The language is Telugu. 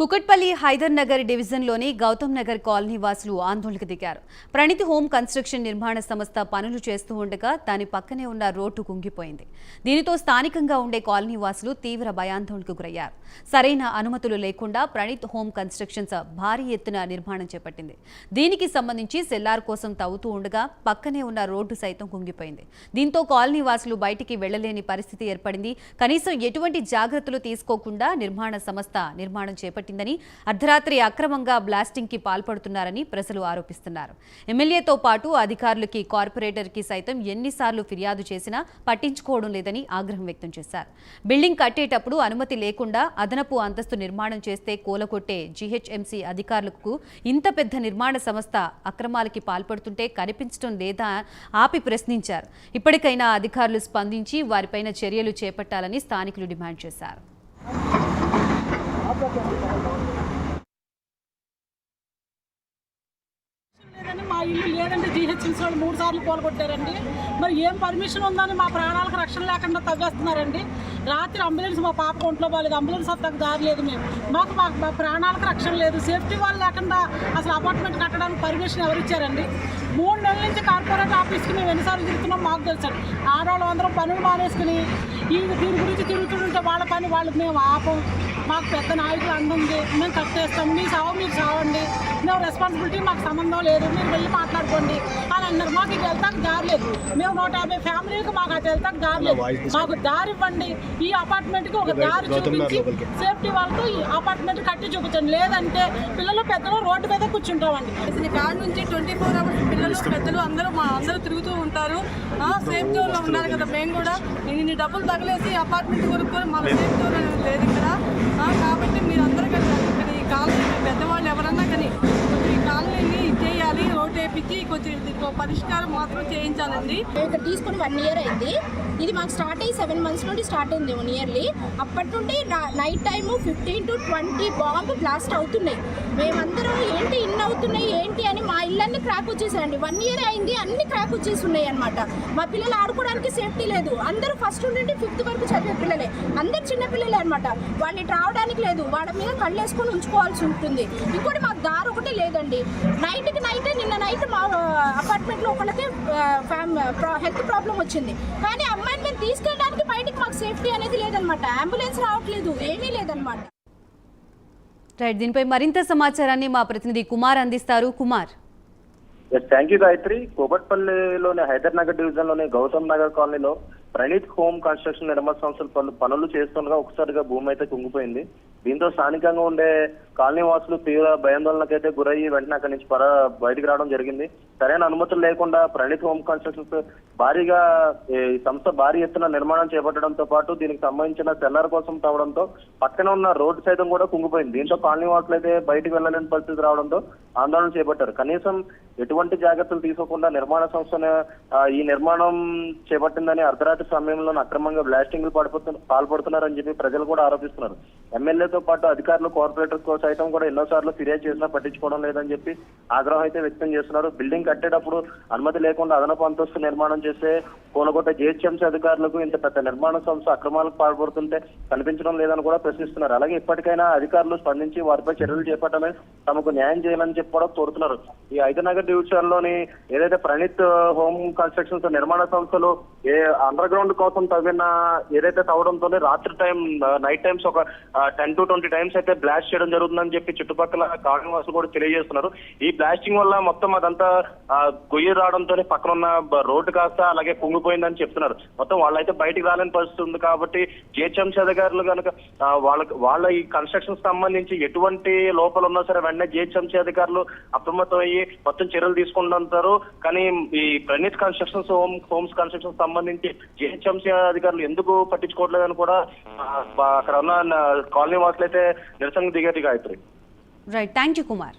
కుకట్పల్లి హైదర్ నగర్ డివిజన్లోని గౌతమ్ నగర్ కాలనీ వాసులు ఆందోళనకు దిగారు. ప్రణితి హోమ్ కన్స్ట్రక్షన్ నిర్మాణ సంస్థ పనులు చేస్తూ ఉండగా దాని పక్కనే ఉన్న రోడ్డు కుంగిపోయింది. దీనితో స్థానికంగా ఉండే కాలనీ వాసులు తీవ్ర భయాందోళనకు గురయ్యారు. సరైన అనుమతులు లేకుండా ప్రణిత్ హోమ్ కన్స్ట్రక్షన్స్ భారీ ఎత్తున నిర్మాణం చేపట్టింది. దీనికి సంబంధించి సెల్లార్ కోసం తవ్వుతూ ఉండగా పక్కనే ఉన్న రోడ్డు సైతం కుంగిపోయింది. దీంతో కాలనీ వాసులు బయటికి వెళ్ళలేని పరిస్థితి ఏర్పడింది. కనీసం ఎటువంటి జాగ్రత్తలు తీసుకోకుండా నిర్మాణ సంస్థ నిర్మాణం చేపట్టింది. చేపట్టిందని అర్ధరాత్రి అక్రమంగా బ్లాస్టింగ్కి పాల్పడుతున్నారని ప్రజలు ఆరోపిస్తున్నారు. ఎమ్మెల్యేతో పాటు అధికారులకి కార్పొరేటర్కి సైతం ఎన్నిసార్లు ఫిర్యాదు చేసినా పట్టించుకోవడం లేదని ఆగ్రహం వ్యక్తం చేశారు. బిల్డింగ్ కట్టేటప్పుడు అనుమతి లేకుండా అదనపు అంతస్తు నిర్మాణం చేస్తే కూలగొట్టే జీహెచ్ఎంసీ అధికారులకు ఇంత పెద్ద నిర్మాణ సంస్థ అక్రమాలకి పాల్పడుతుంటే కనిపించడం లేదా ఆపి ప్రశ్నించారు. ఇప్పటికైనా అధికారులు స్పందించి వారిపైన చర్యలు చేపట్టాలని స్థానికులు డిమాండ్ చేశారు. లేదని మా ఇల్లు లేదంటే జీహెచ్ఎంసీ వాళ్ళు మూడు సార్లు పోలగొట్టారండి మరి ఏం పర్మిషన్ ఉందని మా ప్రాణాలకు రక్షణ లేకుండా తగ్గేస్తున్నారండి రాత్రి అంబులెన్స్ మా పాప ఒంట్లో బాగాలేదు అంబులెన్స్ అంతకు దారి లేదు మేము. మాకు మా మా ప్రాణాలకు రక్షణ లేదు. సేఫ్టీ వాళ్ళు లేకుండా అసలు అపార్ట్మెంట్ కట్టడానికి పర్మిషన్ ఎవరిచ్చారండి మూడు నెలల నుంచి కార్పొరేట్ ఆఫీస్కి మేము ఎన్నిసార్లు తిరుగుతున్నాం మాకు తెలుసండి ఆడవాళ్ళు అందరం పనులు మానేసుకుని ఈ దీని గురించి తిరుగుతుంటే వాళ్ళ పని వాళ్ళకి మేము ఆపం. మాకు పెద్ద నాయకులు అంటుంది మేము కట్టేస్తాం మీ సావు మీరు సావండి. మేము రెస్పాన్సిబిలిటీ మాకు సంబంధం లేదు. మీరు వెళ్ళి మాట్లాడుకోండి. అని అన్నారు. మాకు ఇది వెళ్తానికి దారి లేదు. మేము నూట యాభై ఫ్యామిలీకి మాకు అటు వెళ్తానికి దారి లేదు. మాకు దారి ఇవ్వండి. ఈ అపార్ట్మెంట్కి ఒక దారి చూపించి సేఫ్టీ వాళ్ళతో ఈ అపార్ట్మెంట్ కట్టి చూపించండి. లేదంటే పిల్లలు పెద్దలు రోడ్డు మీద కూర్చుంటామండి. కాడ నుంచి ట్వంటీ ఫోర్ అవర్స్ పిల్లలు పెద్దలు అందరూ మా అందరూ తిరుగుతూ ఉంటారు. సేఫ్ జోన్లో ఉన్నారు కదా. మేము కూడా ఇన్ని డబ్బులు తగిలేసి అపార్ట్మెంట్ కొనుక్కొని మా సేఫ్ జోన్ అనేది లేదు ఇక్కడ. కాబట్టి మీరందరూ కలిసి ఇక్కడ ఈ కాలనీ పెద్దవాళ్ళు ఎవరన్నా కానీ కొంచెం ఈ కాలనీని చేయాలి రోడ్ వేపించి కొంచెం పరిష్కారం మాత్రం చేయించాలండి. ఇక్కడ తీసుకుని వన్ ఇయర్ అయింది. ఇది మాకు స్టార్ట్ అయ్యి సెవెన్ మంత్స్ నుండి స్టార్ట్ అయింది వన్ ఇయర్లీ అప్పటి నుండి night time fifteen to twenty bomb blast అవుతున్నాయి. మేమందరం అవుతున్నాయి ఏంటి అని మా ఇల్లన్నీ క్రాక్ వచ్చేసాయండి. వన్ ఇయర్ అయింది అన్ని క్రాక్ వచ్చేసి ఉన్నాయి అనమాట మా పిల్లలు ఆడుకోవడానికి సేఫ్టీ లేదు. అందరూ ఫస్ట్ నుండి ఫిఫ్త్ వరకు చదివే పిల్లలే. అందరు చిన్న పిల్లలే అనమాట వాళ్ళు రావడానికి లేదు. వాళ్ళ మీద కళ్ళు వేసుకొని ఉంచుకోవాల్సి ఉంటుంది. ఇంకోటి మాకు దారి ఒకటే లేదండి. నైట్కి నైట్ నిన్న నైట్ మా అపార్ట్మెంట్లో ఒకళ్ళకి హెల్త్ ప్రాబ్లం వచ్చింది. కానీ అమ్మాయిని మేము తీసుకెళ్ళడానికి బయటికి మాకు సేఫ్టీ అనేది లేదనమాట అంబులెన్స్ రావట్లేదు. ఏమీ లేదనమాట రైట్ దీనిపై మరింత సమాచారాన్ని మా ప్రతినిధి కుమార్ అందిస్తారు. Kumar. Thank you Gayatri. కోబట్పల్లిలోని Hyder Nagar డివిజన్లోని గౌతమ్ నగర్ కాలనీలో ప్రణీత్ హోమ్ కన్స్ట్రక్షన్ నిర్మాణ సంస్థలు పనులు పనులు చేస్తుండగా ఒకసారిగా భూమి అయితే కుంగిపోయింది. దీంతో స్థానికంగా ఉండే కాలనీ వాసులు తీవ్ర భయాందోళనకైతే గురయ్యి వెంటనే అక్కడి నుంచి పర బయటికి రావడం జరిగింది. సరైన అనుమతులు లేకుండా ప్రణీత్ హోమ్ కన్స్ట్రక్షన్స్ భారీగా ఈ సంస్థ భారీ ఎత్తున నిర్మాణం చేపట్టడంతో పాటు దీనికి సంబంధించిన సెల్లర్ కోసం తవ్వడంతో పక్కన ఉన్న రోడ్డు సైతం కూడా కుంగిపోయింది. దీంతో కాలనీ వాసులు అయితే బయటకు వెళ్ళలేని పరిస్థితి రావడంతో ఆందోళన చేపట్టారు. కనీసం ఎటువంటి జాగ్రత్తలు తీసుకోకుండా నిర్మాణ సంస్థ ఈ నిర్మాణం చేపట్టిందని అర్ధరాత్రి సమయంలో అక్రమంగా బ్లాస్టింగ్లు పడిపోతు పాల్పడుతున్నారని చెప్పి ప్రజలు కూడా ఆరోపిస్తున్నారు. ఎమ్మెల్యేతో పాటు అధికారులు కార్పొరేటర్ సైతం కూడా ఎన్నోసార్లు ఫిర్యాదు చేసినా పట్టించుకోవడం లేదని చెప్పి ఆగ్రహం అయితే వ్యక్తం చేస్తున్నారు. బిల్డింగ్ కట్టేటప్పుడు అనుమతి లేకుండా అదనపు అంతస్తు నిర్మాణం చేస్తే కోనగొట్ట జిహెచ్ఎంసీ అధికారులకు ఇంత పెద్ద నిర్మాణ సంస్థ అక్రమాలకు పాల్పడుతుంటే కనిపించడం లేదని కూడా ప్రశ్నిస్తున్నారు. అలాగే ఇప్పటికైనా అధికారులు స్పందించి వారిపై చర్యలు చేపట్టమే తమకు న్యాయం చేయాలని చెప్పి కూడా కోరుతున్నారు. ఈ ఐదనగర్ డివిజన్లోని ఏదైతే ప్రణీత్ హోమ్ కన్స్ట్రక్షన్స్ నిర్మాణ సంస్థలు ఏ అండర్ గ్రౌండ్ కోసం తవ్విన ఏదైతే తవ్వడంతో రాత్రి టైం నైట్ టైమ్స్ ఒక టెన్ టు ట్వంటీ టైమ్స్ అయితే బ్లాస్ట్ చేయడం జరుగుతుందని చెప్పి చుట్టుపక్కల కాలనీ వాసులు కూడా తెలియజేస్తున్నారు. ఈ బ్లాస్టింగ్ వల్ల మొత్తం అదంతా గొయ్యి రావడంతోనే పక్కన ఉన్న రోడ్డు కాస్త అలాగే కుంగిపోయిందని చెప్తున్నారు. మొత్తం వాళ్ళైతే బయటికి రాలేని పరిస్థితి ఉంది కాబట్టి జిహెచ్ఎంసీ అధికారులు కనుక వాళ్ళ వాళ్ళకి వాళ్ళ ఈ కన్స్ట్రక్షన్ సంబంధించి ఎటువంటి లోపల ఉన్నా సరే వెంటనే జిహెచ్ఎంసీ అధికారులు అప్రమత్తం అయ్యి మొత్తం చర్యలు తీసుకుంటుంటారు. కానీ ఈ Praneeth constructions home homes construction సంబంధించి జిహెచ్ఎంసీ అధికారులు ఎందుకు పట్టించుకోవట్లేదని కూడా అక్కడ ఉన్న కాలనీ వాసులు అయితే నిరసన దిగారు Gayatri. Right thank you Kumar